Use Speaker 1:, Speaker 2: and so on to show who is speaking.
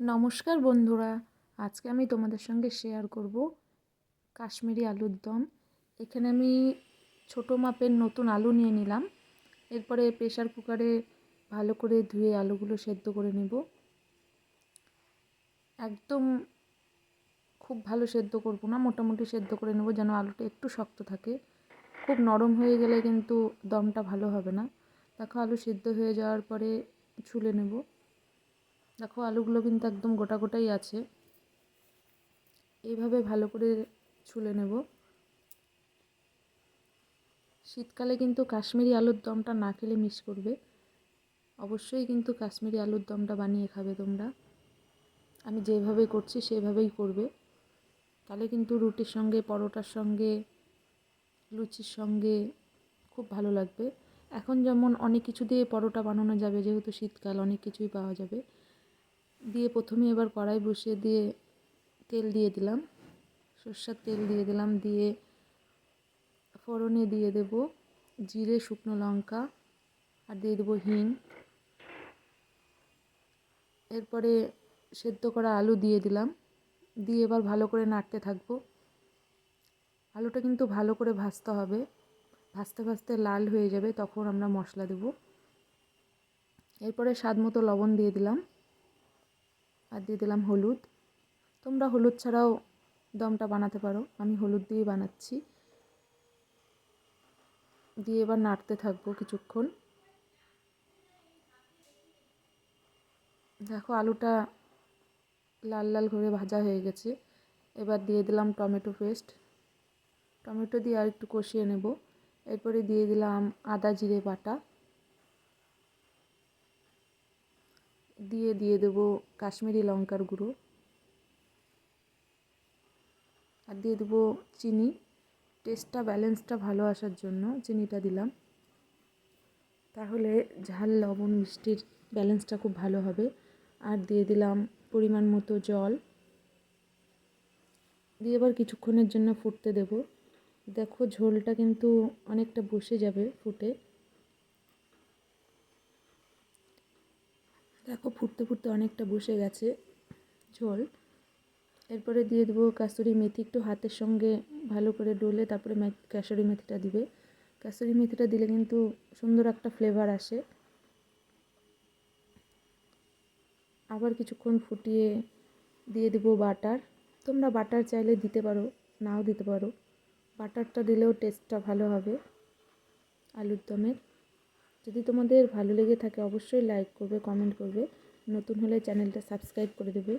Speaker 1: নমস্কার বন্ধুরা, আজকে আমি তোমাদের সঙ্গে শেয়ার করব কাশ্মীরি আলুর দম। এখানে আমি ছোটো মাপের নতুন আলু নিয়ে নিলাম। এরপরে প্রেশার কুকারে ভালো করে ধুয়ে আলুগুলো সেদ্ধ করে নেব। একদম খুব ভালো সেদ্ধ করব না, মোটামুটি সেদ্ধ করে নেব যেন আলুটা একটু শক্ত থাকে। খুব নরম হয়ে গেলে কিন্তু দমটা ভালো হবে না। দেখো আলু সেদ্ধ হয়ে যাওয়ার পরে ছুলে নেব। দেখো আলুগুলো কিন্তু একদম গোটা গোটাই আছে। এইভাবে ভালো করে ছুলে নেব। শীতকালে কিন্তু কাশ্মীরি আলুর দমটা না খেলে মিস করবে। অবশ্যই কিন্তু কাশ্মীরি আলুর দমটা বানিয়ে খাবে তোমরা। আমি যেভাবে করছি সেভাবেই করবে। তাহলে কিন্তু রুটির সঙ্গে, পরোটার সঙ্গে, লুচির সঙ্গে খুব ভালো লাগবে। এখন যেমন অনেক কিছু দিয়ে পরোটা বানানো যাবে, যেহেতু শীতকাল অনেক কিছুই পাওয়া যাবে। দিয়ে প্রথমে এবার কড়াই বসিয়ে দিয়ে তেল দিয়ে দিলাম। সর্ষার তেল দিয়ে দিলাম, দিয়ে ফোড়নে দিয়ে দেব জিরে, শুকনো লঙ্কা আর দিয়ে দেবো হিং। এরপরে সেদ্ধ করা আলু দিয়ে দিলাম। দিয়ে এবার ভালো করে নাড়তে থাকব। আলুটা কিন্তু ভালো করে ভাজতে হবে। ভাজতে ভাজতে লাল হয়ে যাবে, তখন আমরা মশলা দেব। এরপরে স্বাদ মতো লবণ দিয়ে দিলাম। আর দিয়ে দিলাম হলুদ। তোমরা হলুদ ছাড়াও দমটা বানাতে পারো। আমি হলুদ দিয়ে বানাচ্ছি। দিয়ে এবার নাড়তে থাকব কিছুক্ষণ। দেখো আলুটা লাল লাল করে ভাজা হয়ে গেছে। এবার দিয়ে দিলাম টমেটো পেস্ট। টমেটো দিয়ে আর একটু কষিয়ে নেব। এরপরে দিয়ে দিলাম আদা জিরে বাটা। দিয়ে দিয়ে দেবো কাশ্মীরি লঙ্কার গুঁড়ো। আর দিয়ে দেবো চিনি। টেস্টটা ব্যালেন্সটা ভালো আসার জন্য চিনিটা দিলাম। তাহলে ঝাল, লবণ, মিষ্টির ব্যালেন্সটা খুব ভালো হবে। আর দিয়ে দিলাম পরিমাণ মতো জল। দিয়ে এবার কিছুক্ষণের জন্য ফুটতে দেব। দেখো ঝোলটা কিন্তু অনেকটা বসে যাবে ফুটে। দেখো, ফুটতে ফুটতে অনেকটা বসে গেছে ঝোল। এরপরে দিয়ে দেবো কাসুরি মেথি, একটু হাতের সঙ্গে ভালো করে ডলে তারপরে কাসুরি মেথিটা দিবে। কাসুরি মেথিটা দিলে কিন্তু সুন্দর একটা ফ্লেভার আসে। আবার কিছুক্ষণ ফুটিয়ে দিয়ে দেবো বাটার। তোমরা বাটার চাইলে দিতে পারো, নাও দিতে পারো। বাটারটা দিলেও টেস্টটা ভালো হবে, আলুর দমের। যদি তোমাদের ভালো লেগে থাকে অবশ্যই লাইক করবে কমেন্ট করবে। নতুন হলে চ্যানেলটা সাবস্ক্রাইব করে দেবে।